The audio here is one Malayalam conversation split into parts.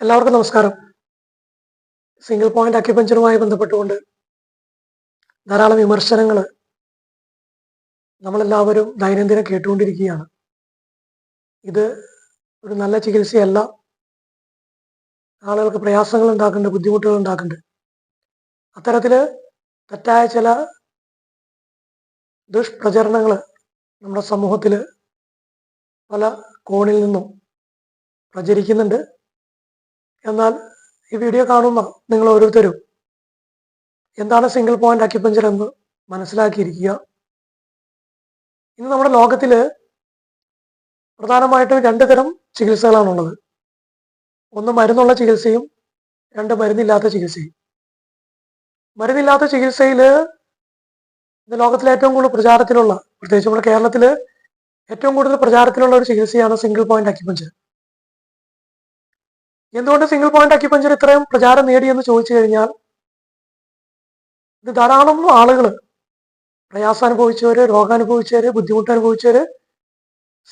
എല്ലാവർക്കും നമസ്കാരം. സിംഗിൾ പോയിന്റ് അക്യുപഞ്ചറുമായി ബന്ധപ്പെട്ടുകൊണ്ട് ധാരാളം വിമർശനങ്ങൾ നമ്മളെല്ലാവരും ദൈനംദിനം കേട്ടുകൊണ്ടിരിക്കുകയാണ്. ഇത് ഒരു നല്ല ചികിത്സയല്ല. ആളുകൾക്ക് പ്രയാസങ്ങൾ ഉണ്ടാക്കുന്നുണ്ട് ബുദ്ധിമുട്ടുകൾ ഉണ്ടാക്കുന്നുണ്ട്. അത്തരത്തിൽ തെറ്റായ ചില ദുഷ്പ്രചരണങ്ങൾ നമ്മുടെ സമൂഹത്തിൽ പല കോണിൽ നിന്നും പ്രചരിക്കുന്നുണ്ട്. എന്നാൽ ഈ വീഡിയോ കാണുന്ന നിങ്ങൾ ഓരോരുത്തരും എന്താണ് സിംഗിൾ പോയിന്റ് അക്യുപഞ്ചർ എന്ന് മനസ്സിലാക്കിയിരിക്കുക. ഇന്ന് നമ്മുടെ ലോകത്തിൽ പ്രധാനമായിട്ടും രണ്ട് തരം ചികിത്സകളാണുള്ളത്. ഒന്ന് മരുന്നുള്ള ചികിത്സയും രണ്ട് മരുന്നില്ലാത്ത ചികിത്സയും. മരുന്നില്ലാത്ത ചികിത്സയിൽ ഇന്ന് ലോകത്തിലെ ഏറ്റവും കൂടുതൽ പ്രചാരത്തിലുള്ള പ്രത്യേകിച്ച് നമ്മുടെ കേരളത്തിൽ ഏറ്റവും കൂടുതൽ പ്രചാരത്തിലുള്ള ഒരു ചികിത്സയാണ് സിംഗിൾ പോയിന്റ് അക്യുപഞ്ചർ എന്തുകൊണ്ട് സിംഗിൾ പോയിന്റ് അക്യുപഞ്ചർ ഇത്രയും പ്രചാരം നേടിയെന്ന് ചോദിച്ചു കഴിഞ്ഞാൽ ഇത് ധാരാളം ആളുകൾ പ്രയാസം അനുഭവിച്ചവര് രോഗാനുഭവിച്ചവര് ബുദ്ധിമുട്ട് അനുഭവിച്ചവര്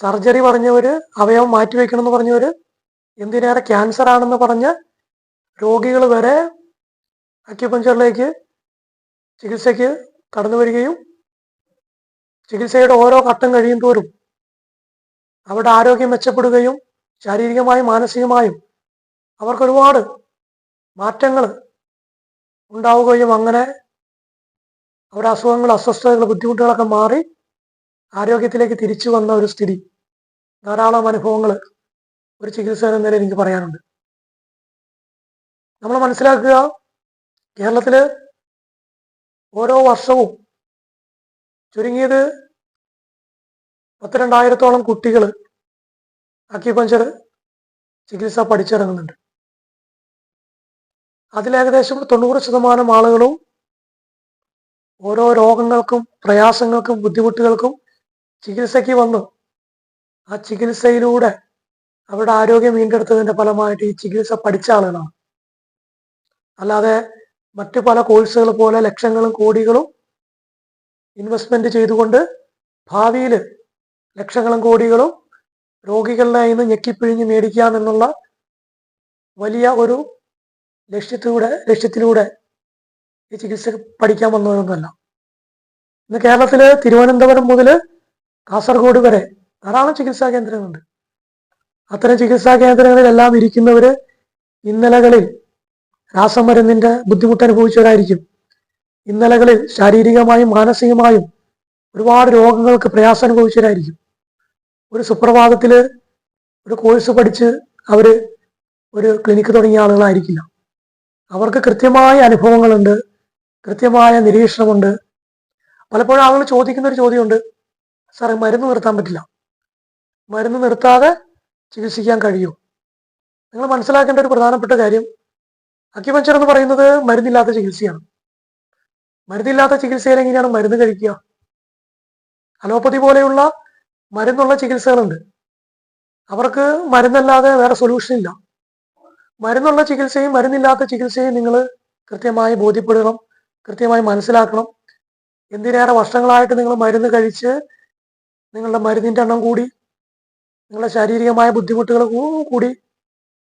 സർജറി പറഞ്ഞവര് അവയവം മാറ്റിവെക്കണം എന്ന് പറഞ്ഞവര് എന്തിനേറെ ക്യാൻസർ ആണെന്ന് പറഞ്ഞ രോഗികൾ വരെ അക്യുപഞ്ചറിലേക്ക് ചികിത്സയ്ക്ക് കടന്നു വരികയും ചികിത്സയുടെ ഓരോ ഘട്ടം കഴിയും തോറും അവരുടെ ആരോഗ്യം മെച്ചപ്പെടുകയും ശാരീരികമായും മാനസികമായും അവർക്ക് ഒരുപാട് മാറ്റങ്ങൾ ഉണ്ടാവുകയും അങ്ങനെ അവരുടെ അസുഖങ്ങൾ അസ്വസ്ഥതകൾ ബുദ്ധിമുട്ടുകളൊക്കെ മാറി ആരോഗ്യത്തിലേക്ക് തിരിച്ചു വന്ന ഒരു സ്ഥിതി. ധാരാളം അനുഭവങ്ങൾ ഒരു ചികിത്സ എന്ന നിലയിൽ എനിക്ക് പറയാനുണ്ട്. നമ്മൾ മനസ്സിലാക്കുക കേരളത്തിൽ ഓരോ വർഷവും ചുരുങ്ങിയത് പത്തിരണ്ടായിരത്തോളം കുട്ടികൾ അക്യുപഞ്ചർ ചികിത്സ പഠിച്ചിറങ്ങുന്നുണ്ട്. അതിലേകദേശം തൊണ്ണൂറ് ശതമാനം ആളുകളും ഓരോ രോഗങ്ങൾക്കും പ്രയാസങ്ങൾക്കും ബുദ്ധിമുട്ടുകൾക്കും ചികിത്സയ്ക്ക് വന്നു. ആ ചികിത്സയിലൂടെ അവരുടെ ആരോഗ്യം വീണ്ടെടുത്തതിന്റെ ഫലമായിട്ട് ഈ ചികിത്സ പഠിച്ച ആളുകളാണ്. അല്ലാതെ മറ്റു പല കോഴ്സുകൾ പോലെ ലക്ഷങ്ങളും കോടികളും ഇൻവെസ്റ്റ്മെന്റ് ചെയ്തുകൊണ്ട് ഭാവിയിൽ ലക്ഷങ്ങളും കോടികളും രോഗികളുടെ നിന്ന് ഞെക്കിപ്പിഴിഞ്ഞ് മേടിക്കാം എന്നുള്ള വലിയ ഒരു ലക്ഷ്യത്തിലൂടെ ലക്ഷ്യത്തിലൂടെ ഈ ചികിത്സ പഠിക്കാൻ വന്നതൊന്നുമല്ല. ഇന്ന് കേരളത്തിൽ തിരുവനന്തപുരം മുതൽ കാസർഗോഡ് വരെ ധാരാളം ചികിത്സാ കേന്ദ്രങ്ങളുണ്ട്. അത്തരം ചികിത്സാ കേന്ദ്രങ്ങളിലെല്ലാം ഇരിക്കുന്നവര് ഇന്നലകളിൽ രാസമരുന്നിന്റെ ബുദ്ധിമുട്ട് അനുഭവിച്ചവരായിരിക്കും. ഇന്നലകളിൽ ശാരീരികമായും മാനസികമായും ഒരുപാട് രോഗങ്ങൾക്ക് പ്രയാസം അനുഭവിച്ചവരായിരിക്കും. ഒരു സുപ്രഭാതത്തിൽ ഒരു കോഴ്സ് പഠിച്ച് അവർ ഒരു ക്ലിനിക്ക് തുടങ്ങിയ ആളുകളായിരിക്കില്ല. അവർക്ക് കൃത്യമായ അനുഭവങ്ങളുണ്ട് കൃത്യമായ നിരീക്ഷണമുണ്ട്. പലപ്പോഴും ആളുകൾ ചോദിക്കുന്ന ഒരു ചോദ്യമുണ്ട് സാറേ മരുന്ന് നിർത്താൻ പറ്റില്ല. മരുന്ന് നിർത്താതെ ചികിത്സിക്കാൻ കഴിയൂ? നിങ്ങൾ മനസ്സിലാക്കേണ്ട ഒരു പ്രധാനപ്പെട്ട കാര്യം അക്യുപഞ്ചർ എന്ന് പറയുന്നത് മരുന്നില്ലാത്ത ചികിത്സയാണ്. മരുന്നില്ലാത്ത ചികിത്സയിൽ എങ്ങനെയാണ് മരുന്ന് കഴിക്കുക? അലോപ്പതി പോലെയുള്ള മരുന്നുള്ള ചികിത്സകളുണ്ട്. അവർക്ക് മരുന്നല്ലാതെ വേറെ സൊല്യൂഷൻ ഇല്ല. മരുന്നുള്ള ചികിത്സയും മരുന്നില്ലാത്ത ചികിത്സയും നിങ്ങൾ കൃത്യമായി ബോധ്യപ്പെടണം കൃത്യമായി മനസ്സിലാക്കണം. എന്തിനേറെ വർഷങ്ങളായിട്ട് നിങ്ങൾ മരുന്ന് കഴിച്ച് നിങ്ങളുടെ മരുന്നിന്റെ എണ്ണം കൂടി നിങ്ങളുടെ ശാരീരികമായ ബുദ്ധിമുട്ടുകൾ കൂടി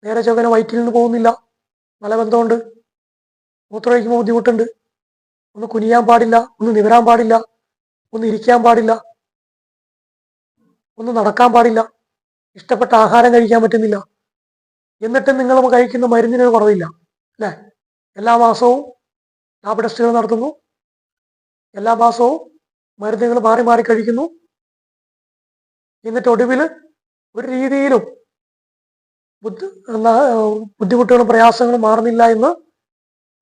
നേരെ ചൊവ്വന വയറ്റിൽ നിന്ന് പോകുന്നില്ല. മലബന്ധമുണ്ട് മൂത്രമൊഴിക്കുമ്പോൾ ബുദ്ധിമുട്ടുണ്ട്. ഒന്ന് കുനിയാൻ പാടില്ല ഒന്ന് നിവരാൻ പാടില്ല ഒന്ന് ഇരിക്കാൻ പാടില്ല ഒന്ന് നടക്കാൻ പാടില്ല. ഇഷ്ടപ്പെട്ട ആഹാരം കഴിക്കാൻ പറ്റുന്നില്ല. എന്നിട്ടും നിങ്ങൾ കഴിക്കുന്ന മരുന്നിന് കുറവില്ല. അല്ലേ? എല്ലാ മാസവും ലാബ് ടെസ്റ്റുകൾ നടത്തുന്നു. എല്ലാ മാസവും മരുന്നുകൾ മാറി മാറി കഴിക്കുന്നു. എന്നിട്ട് ഒടുവിൽ ഒരു രീതിയിലും ബുദ്ധി ബുദ്ധിമുട്ടുകളും പ്രയാസങ്ങളും മാറുന്നില്ല എന്ന്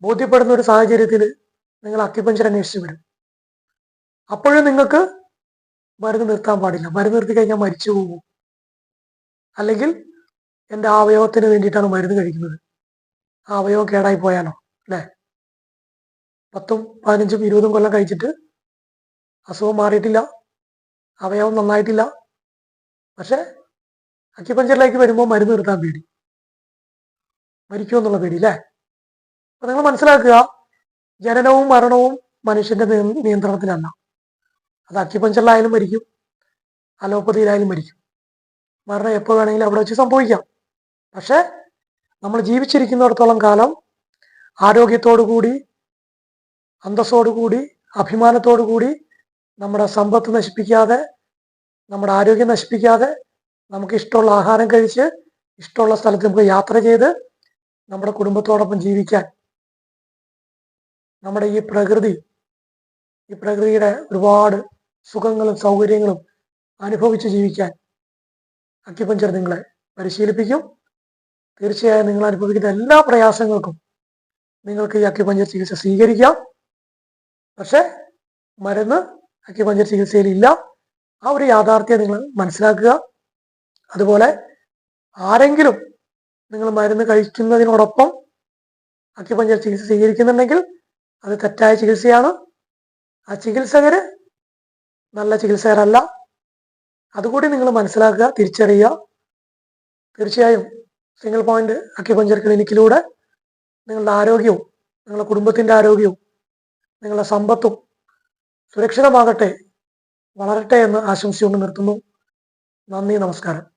ബോധ്യപ്പെടുന്ന ഒരു സാഹചര്യത്തിൽ നിങ്ങൾ അക്യുപഞ്ചർ അന്വേഷിച്ച് വരും. അപ്പോഴും നിങ്ങൾക്ക് മരുന്ന് നിർത്താൻ പാടില്ല. മരുന്ന് നിർത്തി കഴിഞ്ഞാൽ മരിച്ചു പോകും. അല്ലെങ്കിൽ എന്റെ അവയവത്തിന് വേണ്ടിയിട്ടാണ് മരുന്ന് കഴിക്കുന്നത്. ആ അവയവം കേടായി പോയാലോ? അല്ലേ? പത്തും പതിനഞ്ചും ഇരുപതും കൊല്ലം കഴിച്ചിട്ട് അസുഖം മാറിയിട്ടില്ല. അവയവം നന്നായിട്ടില്ല. പക്ഷേ അക്യുപഞ്ചറിലേക്ക് വരുമ്പോൾ മരുന്ന് നിർത്താൻ പേടി. മരിക്കുമോ എന്നുള്ള പേടി അല്ലേ? അപ്പൊ നിങ്ങൾ മനസ്സിലാക്കുക ജനനവും മരണവും മനുഷ്യന്റെ നിയ- നിയന്ത്രണത്തിലല്ല. അത് അക്യുപഞ്ചറിലായാലും മരിക്കും. അലോപ്പതിയിലായാലും മരിക്കും. മരണം എപ്പോൾ വേണമെങ്കിലും അവിടെ വെച്ച് സംഭവിക്കാം. പക്ഷെ നമ്മൾ ജീവിച്ചിരിക്കുന്നിടത്തോളം കാലം ആരോഗ്യത്തോടുകൂടി അന്തസ്സോടുകൂടി അഭിമാനത്തോടുകൂടി നമ്മുടെ സമ്പത്ത് നശിപ്പിക്കാതെ നമ്മുടെ ആരോഗ്യം നശിപ്പിക്കാതെ നമുക്ക് ഇഷ്ടമുള്ള ആഹാരം കഴിച്ച് ഇഷ്ടമുള്ള സ്ഥലത്ത് നമുക്ക് യാത്ര ചെയ്ത് നമ്മുടെ കുടുംബത്തോടൊപ്പം ജീവിക്കാൻ. നമ്മുടെ ഈ പ്രകൃതി ഈ പ്രകൃതിയുടെ ഒരുപാട് സുഖങ്ങളും സൗകര്യങ്ങളും അനുഭവിച്ച് ജീവിക്കാൻ അക്യുപഞ്ചർ നിങ്ങളെ പരിശീലിപ്പിക്കും. തീർച്ചയായും നിങ്ങൾ അനുഭവിക്കുന്ന എല്ലാ പ്രയാസങ്ങൾക്കും നിങ്ങൾക്ക് ഈ അക്യുപഞ്ചർ ചികിത്സ സ്വീകരിക്കാം. പക്ഷെ മരുന്ന് അക്യുപഞ്ചർ ചികിത്സയിൽ ഇല്ല. ആ ഒരു യാഥാർത്ഥ്യം നിങ്ങൾ മനസ്സിലാക്കുക. അതുപോലെ ആരെങ്കിലും നിങ്ങൾ മരുന്ന് കഴിക്കുന്നതിനോടൊപ്പം അക്യുപഞ്ചർ ചികിത്സ സ്വീകരിക്കുന്നുണ്ടെങ്കിൽ അത് തെറ്റായ ചികിത്സയാണ്. ആ ചികിത്സകര് നല്ല ചികിത്സകരല്ല. അതുകൂടി നിങ്ങൾ മനസ്സിലാക്കുക തിരിച്ചറിയുക. തീർച്ചയായും സിംഗിൾ പോയിന്റ് അക്യുപഞ്ചർ ക്ലിനിക്കിലൂടെ നിങ്ങളുടെ ആരോഗ്യവും നിങ്ങളുടെ കുടുംബത്തിന്റെ ആരോഗ്യവും നിങ്ങളുടെ സമ്പത്തും സുരക്ഷിതമാകട്ടെ വളരട്ടെ എന്ന് ആശംസിച്ചുകൊണ്ട് നിർത്തുന്നു. നന്ദി നമസ്കാരം.